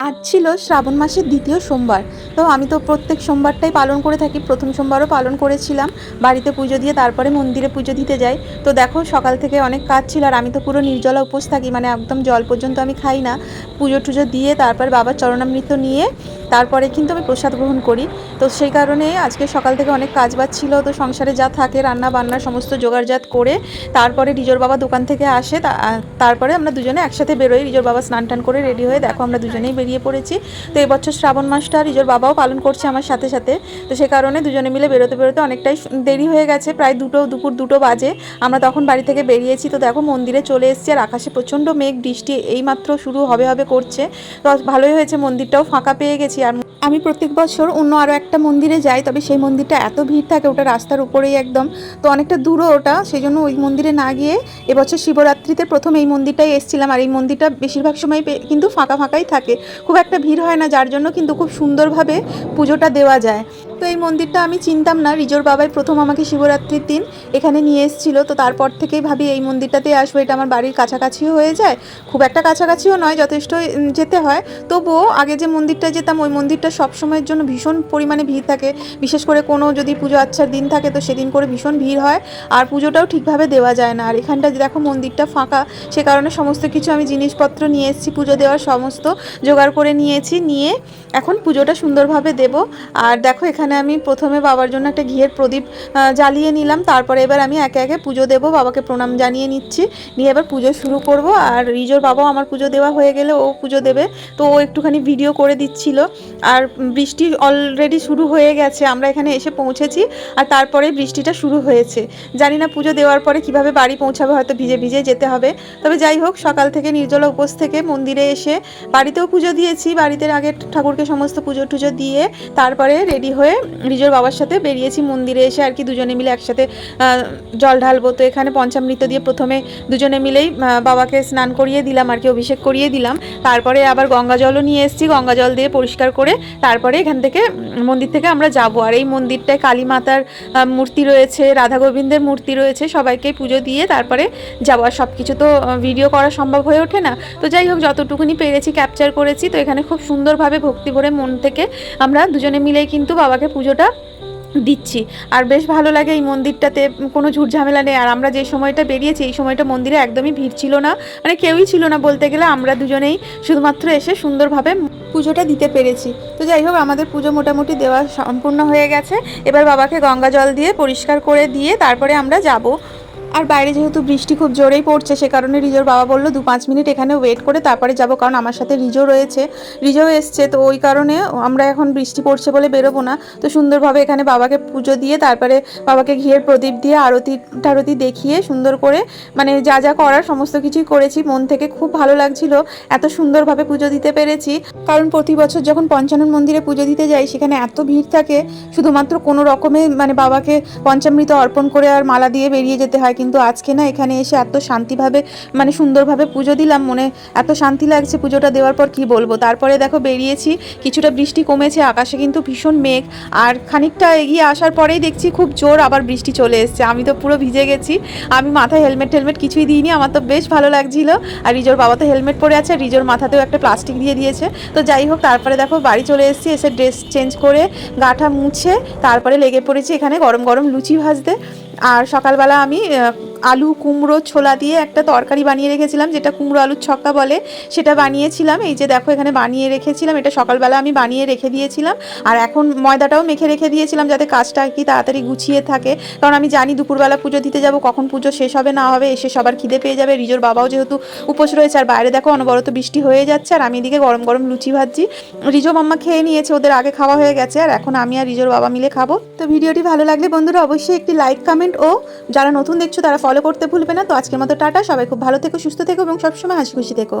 আজ ছিল শ্রাবণ মাসের দ্বিতীয় সোমবার। তো আমি তো প্রত্যেক সোমবারটাই পালন করে থাকি। প্রথম সোমবারও পালন করেছিলাম। বাড়িতে পুজো দিয়ে তারপরে মন্দিরে পুজো দিতে যাই। তো দেখো, সকাল থেকে অনেক কাজ ছিল আর আমি তো পুরো নির্জলা উপোস থাকি। মানে একদম জল পর্যন্ত আমি খাই না। পুজো টুজো দিয়ে তারপর বাবার চরণামৃত নিয়ে তারপরে কিন্তু আমি প্রসাদ গ্রহণ করি। তো সেই কারণে আজকে সকাল থেকে অনেক কাজ বাজ ছিল। তো সংসারে যা থাকে রান্না বান্না সমস্ত জোগাড়জাত করে তারপরে রিজোর বাবা দোকান থেকে আসে। তারপরে আমরা দুজনে একসাথে বেরোই। রিজোর বাবা স্নান টান করে রেডি হয়ে দেখো আমরা দুজনেই বেরিয়ে পড়েছি। তো এবছর শ্রাবণ মাসটা রিজোর বাবাও পালন করছে আমার সাথে সাথে। তো সে কারণে দুজনে মিলে বেরোতে বেরোতে অনেকটাই দেরি হয়ে গেছে। প্রায় দুটো, দুপুর দুটো বাজে। আমরা তখন বাড়ি থেকে বেরিয়েছি। তো দেখো মন্দিরে চলে এসেছি আর আকাশে প্রচণ্ড মেঘ। বৃষ্টি এইমাত্র শুরু হবে হবে করছে। তো ভালোই হয়েছে, মন্দিরটাও ফাঁকা পেয়ে গেছি। আর আমি প্রত্যেক বছর অন্য আরও একটা মন্দিরে যাই, তবে সেই মন্দিরটা এত ভিড় থাকে, ওটা রাস্তার উপরেই একদম। তো অনেকটা দূরও ওটা সেই জন্য ওই মন্দিরে না গিয়ে এবছর শিবরাত্রিতে প্রথম এই মন্দিরটাই এসেছিলাম। আর এই মন্দিরটা বেশিরভাগ সময় কিন্তু ফাঁকা ফাঁকাই থাকে। খুব একটা ভিড় হয় না, যার জন্য কিন্তু খুব সুন্দরভাবে পুজোটা দেওয়া যায়। তো এই মন্দিরটা আমি চিনতাম না, রিজোর বাবাই প্রথম আমাকে শিবরাত্রির দিন এখানে নিয়ে এসেছিল। তো তারপর থেকেই ভাবি এই মন্দিরটাতে আসব, এটা আমার বাড়ির কাছাকাছিও হয়ে যায়। খুব একটা কাছাকাছিও নয়, যথেষ্ট যেতে হয়। তবুও আগে যে মন্দিরটা যেতাম, ওই মন্দিরটা সব সময়ের জন্য ভীষণ পরিমাণে ভিড় থাকে। বিশেষ করে কোনো যদি পুজো আচ্ছার দিন থাকে, তো সেদিন করে ভীষণ ভিড় হয়। আর পুজোটাও ঠিকভাবে দেওয়া যায় না। আর এখানটা দেখো মন্দিরটা ফাঁকা, সে কারণে সমস্ত কিছু আমি জিনিসপত্র নিয়ে এসেছি, পুজো দেওয়ার সমস্ত জোগাড় করে নিয়েছি, নিয়ে এখন পুজোটা সুন্দরভাবে দেব। আর দেখো, এখানে আমি প্রথমে বাবার জন্য একটা ঘিয়ের প্রদীপ জ্বালিয়ে নিলাম। তারপরে এবার আমি একে একে পুজো দেব। বাবাকে প্রণাম জানিয়ে নিচ্ছি। নিয়ে এবার পুজো শুরু করব। আর রিজোর বাবাও আমার পুজো দেওয়া হয়ে গেলে ও পুজো দেবে। তো ও একটুখানি ভিডিও করে দিচ্ছিল। আর বৃষ্টি অলরেডি শুরু হয়ে গেছে। আমরা এখানে এসে পৌঁছেছি। আর তারপরে বৃষ্টিটা শুরু হয়েছে। জানি না পুজো দেওয়ার পরে কীভাবে বাড়ি পৌঁছাবে, হয়তো ভিজে ভিজে যেতে হবে। তবে যাই হোক, সকাল থেকে নির্জলা উপোস থেকে মন্দিরে এসে বাড়িতেও পুজো দিয়েছি বাড়িতে আগে ঠাকুরকে সমস্ত পুজো টুজো দিয়ে তারপরে রেডি হয়ে রিজোর বাবার সাথে বেরিয়েছি মন্দিরে এসে আর কি দুজনে মিলে একসাথে জল ঢালবো। তো এখানে পঞ্চামৃত দিয়ে প্রথমে দুজনে মিলেই বাবাকে স্নান করিয়ে দিলাম, আর কি অভিষেক করিয়ে দিলাম। তারপরে আবার গঙ্গা জলও নিয়ে এসেছি, গঙ্গা জল দিয়ে পরিষ্কার করে তারপরে এখান থেকে মন্দির থেকে আমরা যাব। আর এই মন্দিরটায় কালী মাতার মূর্তি রয়েছে, রাধা গোবিন্দের মূর্তি রয়েছে, সবাইকে পুজো দিয়ে তারপরে যাব। আর সব কিছু তো ভিডিও করা সম্ভব হয়ে ওঠে না। তো যাই হোক, যতটুকুনি পেরেছি ক্যাপচার করেছি তো এখানে খুব সুন্দরভাবে ভক্তি ভরে মন থেকে আমরা দুজনে মিলেই কিন্তু বাবাকে পুজোটা দিচ্ছি। আর বেশ ভালো লাগে এই মন্দিরটাতে, কোনো ঝুট ঝামেলা নেই। আর আমরা যে সময়টা বেরিয়েছি, এই সময়টা মন্দিরে একদমই ভিড় ছিল না। মানে কেউই ছিল না বলতে গেলে, আমরা দুজনেই শুধুমাত্র এসে সুন্দরভাবে পুজোটা দিতে পেরেছি। তো যাই হোক, আমাদের পুজো মোটামুটি দেওয়া সম্পূর্ণ হয়ে গেছে। এবার বাবাকে গঙ্গা জল দিয়ে পরিষ্কার করে দিয়ে তারপরে আমরা যাব। আর বাইরে যেহেতু বৃষ্টি খুব জোরেই পড়ছে, সে কারণে রিজোর বাবা বলল, দু পাঁচ মিনিট এখানে ওয়েট করে তারপরে যাব, কারণ আমার সাথে রিজো রয়েছে। রিজো এসছে, তো ওই কারণে আমরা এখন বৃষ্টি পড়ছে বলে বেরোবো না। তো সুন্দরভাবে এখানে বাবাকে পুজো দিয়ে, তারপরে বাবাকে ঘিয়ের প্রদীপ দিয়ে আরতি টারতি দেখিয়ে সুন্দর করে মানে যা যা করার সমস্ত কিছুই করেছি। মন থেকে খুব ভালো লাগছিল, এত সুন্দরভাবে পুজো দিতে পেরেছি। কারণ প্রতি বছর যখন পঞ্চানন মন্দিরে পুজো দিতে যাই, সেখানে এত ভিড় থাকে, শুধুমাত্র কোনো রকমে মানে বাবাকে পঞ্চামৃত অর্পণ করে আর মালা দিয়ে বেরিয়ে যেতে হয়। কিন্তু আজকে না এখানে এসে এত শান্তিভাবে মানে সুন্দরভাবে পুজো দিলাম, মনে এত শান্তি লাগছে পুজোটা দেওয়ার পর কি বলব? তারপরে দেখো বেরিয়েছি, কিছুটা বৃষ্টি কমেছে, আকাশে কিন্তু ভীষণ মেঘ, আর খানিকটা এগিয়ে আসার পরেই দেখছি খুব জোর আবার বৃষ্টি চলে এসছে, আমি তো পুরো ভিজে গেছি, আমি মাথায় হেলমেট টেলমেট কিছুই দিইনি, আমার তো বেশ ভালো লাগছিল, আর রিজোর বাবা তো হেলমেট পরে আছে, রিজোর মাথাতেও একটা প্লাস্টিক দিয়ে দিয়েছে, তো যাই হোক, তারপরে দেখো বাড়ি চলে এসেছি, এসে ড্রেস চেঞ্জ করে গাটা মুছে, তারপরে লেগে পড়েছি এখানে গরম গরম লুচি ভাজতে আর সকালবেলা আমি আলু, কুমড়ো, ছোলা দিয়ে একটা তরকারি বানিয়ে রেখেছিলাম, যেটা কুমড়ো আলুর ছক্কা বলে, সেটা বানিয়েছিলাম। এই যে দেখো, এখানে বানিয়ে রেখেছিলাম, এটা সকালবেলা আমি বানিয়ে রেখে দিয়েছিলাম। আর এখন ময়দাটাও মেখে রেখে দিয়েছিলাম, যাতে কাজটা কি তাড়াতাড়ি গুছিয়ে থাকে। কারণ আমি জানি দুপুরবেলা পুজো দিতে যাব, কখন পুজো শেষ হবে, না হবে, এসে সবার খিদে পেয়ে যাবে। রিজোর বাবাও যেহেতু উপোস রয়েছে, আর বাইরে দেখো, অনবরত বৃষ্টি হয়ে যাচ্ছে, আর আমি এদিকে গরম গরম লুচি ভাজছি। রিজো মাম্মা খেয়ে নিয়েছে, ওদের আগে খাওয়া হয়ে গেছে, আর এখন আমি আর রিজোর বাবা মিলে খাব। তো ভিডিওটি ভালো লাগলে বন্ধুরা, অবশ্যই একটি লাইক, কমেন্ট ও যারা নতুন দেখছ, তারা ফলো করতে ভুলবে না। তো আজকের মতো টাটা। সবাই খুব ভালো থেকো, সুস্থ থেকো এবং সবসময় হাসি খুশি থেকো।